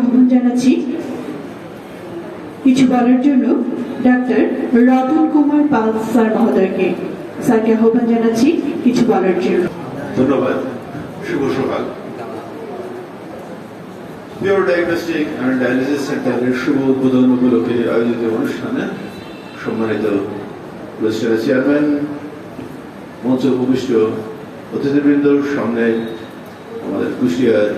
আহ্বান জানাচ্ছি কিছু বলার জন্য ডাক্তার রতন কুমার পাল স্যার মহোদয়কে। স্যারকে আহ্বান জানাচ্ছি কিছু বলার জন্য। ধন্যবাদ। শুভ সকাল। পিওর ডায়াগনস্টিক অ্যান্ড ডায়ালিসিস সেন্টারের শুভ উদ্বোধন উপলক্ষে আয়োজিত অনুষ্ঠানে সম্মানিত চেয়ারম্যান মঞ্চ উপবিষ্ট অতিথিবৃন্দ, সামনে আমাদের কুষ্টিয়ার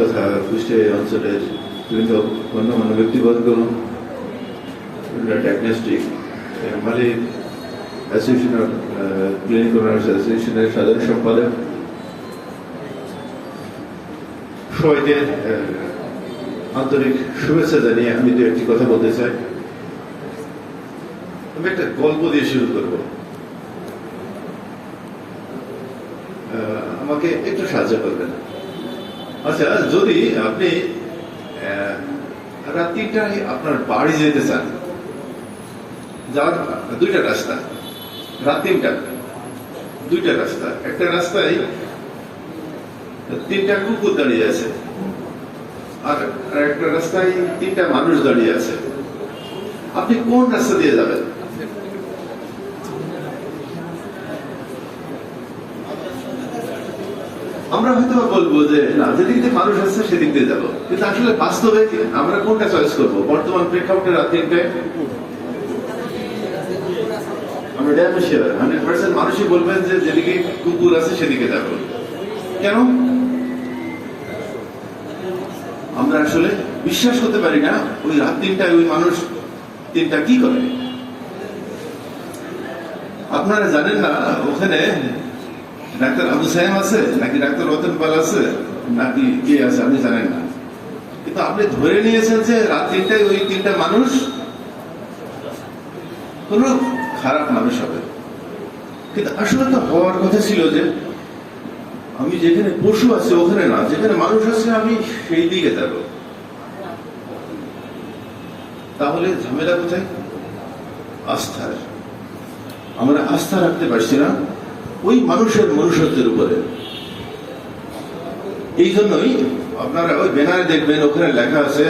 তথা কুষ্টিয়া অঞ্চলের বিভিন্ন গণ্যমান্য ব্যক্তিবর্গ ডায়াগনস্টিক মালিক অ্যাসোসিয়েশন অফ ক্লিনিক্যাল নার্স অ্যাসোসিয়েশনের সাধারণ সম্পাদক। সবাইকে আন্তরিক শুভেচ্ছা জানিয়ে আমি দু একটি কথা বলতে চাই। আমি একটা গল্প দিয়ে শুরু করব। আমাকে একটু সাহায্য করবেন। আচ্ছা যদি আপনি রাত তিনটায় আপনার বাড়ি যেতে চান, যাওয়ার দুইটা রাস্তা রাত দুইটা রাস্তা, একটা রাস্তায় তিনটা কুকুর দাঁড়িয়ে আছে, আর একটা রাস্তায় তিনটা মানুষ দাঁড়িয়ে আছে, আপনি কোন রাস্তা দিয়ে যাবেন? আমরা হয়তো বলব যে না, যেদিক দিয়ে মানুষ আছে সেদিক দিয়ে যাব। কিন্তু আসলে বাস্তবে আমরা কোনটা চয়েস করব? বর্তমান প্রেক্ষাপটে রাত মানুষই বলবেন যে যেদিকে কুকুর আছে সেদিকে যাব। কেন? আমরা আসলে বিশ্বাস করতে পারি না ওই রাত তিনটায় ওই মানুষ তিনটা কি করে? আপনারা জানেন না, ওখানে ডাক্তার আবু সাহেব আছে, নাকি ডাক্তার রতন পাল আছে, নাকি কে আছে আপনি জানেন না। কিন্তু আপনি ধরে নিয়েছেন যে রাত তিনটায় ওই তিনটা মানুষ কোন খারাপ মানুষ হবে। কিন্তু আসলে তো হওয়ার কথা ছিল যে আমি যেখানে পশু আছে ওখানে না, যেখানে মানুষ আছে আমি সেই দিকে যাব। তাহলে ঝামেলা কোথায়? আস্থার আমরা আস্থা রাখতে পারছি না। ওই মানুষের মনুষ্যত্বের উপরে। এই জন্যই আপনারা ওই ব্যানারে দেখবেন, ওখানে লেখা আছে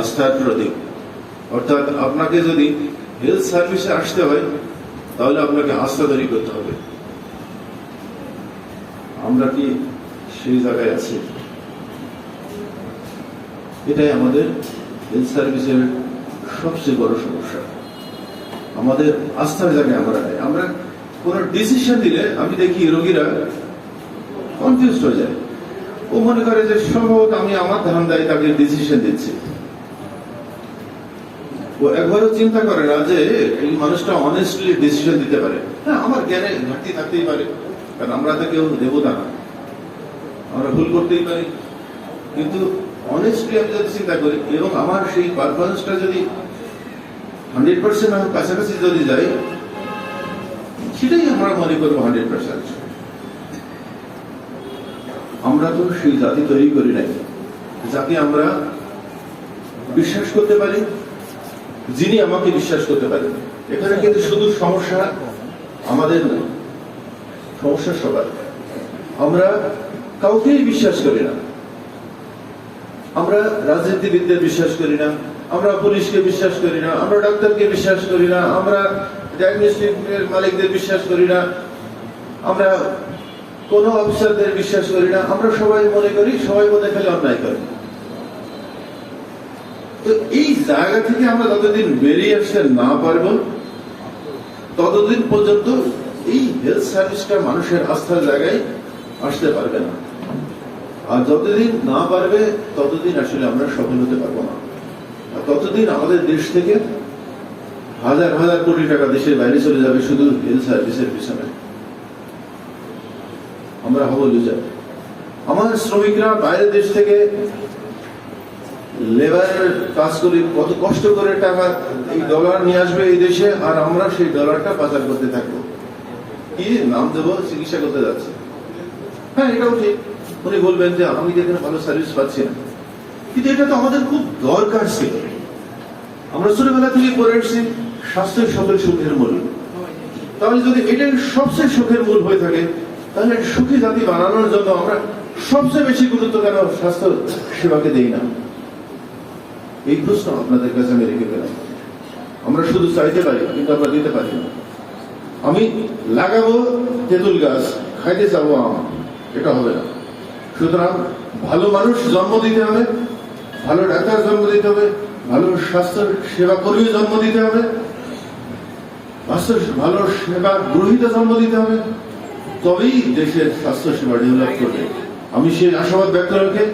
আস্থার প্রতীক অর্থাৎ আপনাকে যদি হেলথ সার্ভিসে আসতে হয়, তাহলে আপনাকে আস্থা তৈরি করতে হবে। আমরা কি সেই জায়গায় আছি? এটাই আমাদের হেলথ সার্ভিসের সবচেয়ে বড় সমস্যা। আমাদের আস্থার জায়গায় আমরা আমরা কোন ডিসিশন দিলে আমি দেখি রোগীরা কনফিউজ হয়ে যায়। ও মনে করে যে, সম্ভবত আমি আমার ধান্দায় তাকে ডিসিশন দিচ্ছি। ও একবারও চিন্তা করে না যে, এই মানুষটা অনেস্টলি ডিসিশন দিতে পারে। হ্যাঁ আমার জ্ঞানে ঘাটতি থাকতেই পারে, কারণ আমরা তো কেউ দেবতা না। আমরা ভুল করতেই পারি। কিন্তু অনেস্টলি আমি যদি চিন্তা করি, এবং আমার সেই পারফরমেন্সটা যদি হান্ড্রেড পার্সেন্ট কাছাকাছি যদি যাই সেটাই আমরা মনে করব হান্ড্রেড পার্সেন্ট আমরা তো সেই জাতি তৈরি করি নাই। যাকে আমরা বিশ্বাস করতে পারি, যিনি আমাকে বিশ্বাস করতে পারেন। এখানে কিন্তু শুধু সমস্যা আমাদের নয়, সমস্যা সবার। আমরা কাউকেই বিশ্বাস করি না। আমরা রাজনীতিবিদদের বিশ্বাস করি না, আমরা পুলিশকে বিশ্বাস করি না, আমরা ডাক্তারকে বিশ্বাস করি না, আমরা ডায়াগনস্টিকের মালিকদের বিশ্বাস করি না। আমরা কোন অফিসারদের বিশ্বাস করি না। আমরা সবাই মনে করি, সবাই মনে খালি অন্যায় করি। তো এই জায়গা থেকে আমরা যতদিন বেরিয়ে আসতে না পারব, ততদিন পর্যন্ত এই হেলথ সার্ভিসটা মানুষের আস্থার জায়গায় আসতে পারবে না। আর যতদিন না পারবে, ততদিন আসলে আমরা সফল হতে পারব না। আর ততদিন আমাদের দেশ থেকে হাজার হাজার কোটি টাকা দেশের বাইরে চলে যাবে শুধু হেলথ সার্ভিসের পিছনে। আমরা হব লুজার আমাদের শ্রমিকরা বাইরের দেশ থেকে লেবারের কাজ করি কত কষ্ট করে টাকা এই ডলার নিয়ে আসবে এই দেশে, আর আমরা সেই ডলারটা পাচার করতে থাকব। কি নাম দেবো? চিকিৎসা করতে যাচ্ছে। হ্যাঁ এটাও ঠিক। উনি বলবেন যে, আমি তো এখানে ভালো সার্ভিস পাচ্ছি না। কিন্তু এটা তো আমাদের খুব দরকার ছিল। আমরা ছোটবেলা থেকে পড়ে এসেছি স্বাস্থ্যের সকল সুখের মূল। তাহলে যদি এটাই সবচেয়ে সুখের মূল হয়ে থাকে, তাহলে সুখী জাতি বানানোর জন্য আমরা সবচেয়ে বেশি গুরুত্ব কেন স্বাস্থ্য সেবাকে দেই না? এই প্রশ্ন আপনাদের কাছে আমি রেখে গেলাম আমরা শুধু চাইতে পারি, কিন্তু আমরা দিতে পারি না। আমি লাগাবো তেঁতুল গাছ, খাইতে চাবো আম, এটা হবে না। সুতরাং ভালো মানুষ জন্ম দিতে হবে, ভালো ডাক্তার জন্ম দিতে হবে ভালো স্বাস্থ্য সেবা কর্মী জন্ম দিতে হবে। ভালো সেবা গ্রহীত জন্ম দিতে হবে। তবেই দেশের স্বাস্থ্য সেবা ডেভেলপ করবে। আমি সেই আশাবাদ ব্যক্ত রেখে